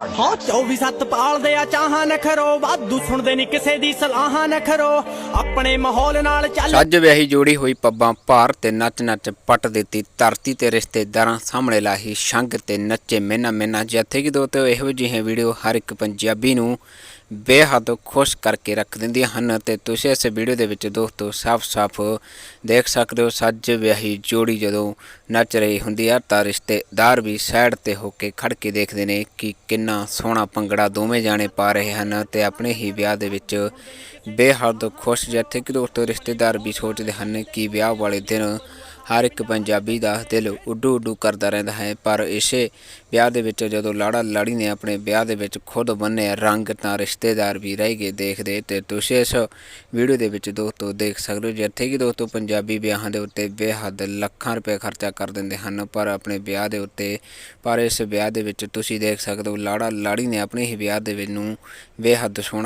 ਹਾਂ 24 ਸੱਤ ਪਾਲਦੇ ਆ, ਚਾਹਾਂ ਨਖਰੋ ਵਾਧੂ ਸੁਣਦੇ ਨਹੀਂ ਕਿਸੇ ਦੀ ਸਲਾਹਾਂ ਨਖਰੋ ਆਪਣੇ ਮਾਹੌਲ ਨਾਲ ਚੱਲ। ਅੱਜ ਵਿਆਹੀ ਜੋੜੀ ਹੋਈ ਪੱਬਾਂ ਭਾਰ ਤੇ ਨੱਚ ਨੱਚ ਪੱਟ ਦਿੱਤੀ। ਧਰਤੀ ਤੇ ਰਿਸ਼ਤੇਦਾਰਾਂ ਸਾਹਮਣੇ ਲਾਹੀ ਸ਼ੰਗ ਤੇ ਨੱਚੇ ਮੈਨਾ ਮੈਨਾ ਜਿੱਥੇ ਕਿ ਦੋਸਤੋ ਇਹੋ ਜਿਹੇ ਵੀਡੀਓ ਹਰ ਇੱਕ ਪੰਜਾਬੀ ਨੂੰ ਬੇਹੱਦ ਖੁਸ਼ ਕਰਕੇ ਰੱਖ ਦਿੰਦੀਆਂ ਹਨ ਅਤੇ ਤੁਸੀਂ ਇਸ ਵੀਡੀਓ ਦੇ ਵਿੱਚ ਦੋਸਤੋ ਸਾਫ਼-ਸਾਫ਼ ਦੇਖ ਸਕਦੇ ਹੋ, ਸੱਜ ਵਿਆਹੀ ਜੋੜੀ ਜਦੋਂ ਨੱਚ ਰਹੀ ਹੁੰਦੀ ਹੈ ਤਾਂ ਰਿਸ਼ਤੇਦਾਰ ਵੀ ਸਾਈਡ ਤੇ ਹੋ ਕੇ ਖੜ ਕੇ ਦੇਖਦੇ ਨੇ ਕਿ ਕਿੰਨਾ ਸੋਹਣਾ ਭੰਗੜਾ ਦੋਵੇਂ ਜਾਣੇ ਪਾ ਰਹੇ ਹਨ ਤੇ ਆਪਣੇ ਹੀ ਵਿਆਹ ਦੇ ਵਿੱਚ ਬੇਹੱਦ ਖੁਸ਼, ਜਿੱਥੇ ਕਿ ਦੋਸਤੋ ਰਿਸ਼ਤੇਦਾਰ ਵੀ ਸੋਚਦੇ ਹਨ ਕਿ ਵਿਆਹ ਵਾਲੇ ਦਿਨ ਹਰ ਇੱਕ ਪੰਜਾਬੀ ਦਾ ਦਿਲ ਉੱਡੂ ਉੱਡੂ ਕਰਦਾ ਰਹਿੰਦਾ ਹੈ, ਪਰ ਇਸੇ ਵਿਆਹ ਦੇ ਵਿੱਚ ਜਦੋਂ ਲਾੜਾ ਲਾੜੀ ਨੇ ਆਪਣੇ ਵਿਆਹ ਦੇ ਵਿੱਚ ਖੁਦ ਬੰਨੇ ਰੰਗ ਤਾਂ ਰਿਸ਼ਤੇਦਾਰ ਵੀ ਰਹਿ ਗਏ ਦੇਖਦੇ ਤੇ ਤੁਸੀਂ ਇਸ ਵੀਡੀਓ ਦੇ ਵਿੱਚ ਦੋਸਤੋ ਦੇਖ ਸਕਦੇ ਹੋ, ਜਿੱਥੇ ਕਿ ਦੋਸਤੋ ਪੰਜਾਬੀ ਵਿਆਹਾਂ ਦੇ ਉੱਤੇ ਬੇਹੱਦ ਲੱਖਾਂ ਰੁਪਏ ਖਰਚਾ ਕਰ ਦਿੰਦੇ ਹਨ, ਪਰ ਆਪਣੇ ਵਿਆਹ ਦੇ ਉੱਤੇ, ਪਰ ਇਸ ਵਿਆਹ ਦੇ ਵਿੱਚ ਤੁਸੀਂ ਦੇਖ ਸਕਦੇ ਹੋ, ਲਾੜਾ ਲਾੜੀ ਨੇ ਆਪਣੇ ਹੀ ਵਿਆਹ ਦੇ ਵਿੱਚ ਨੂੰ ਬੇਹੱਦ ਸੋਹਣਾ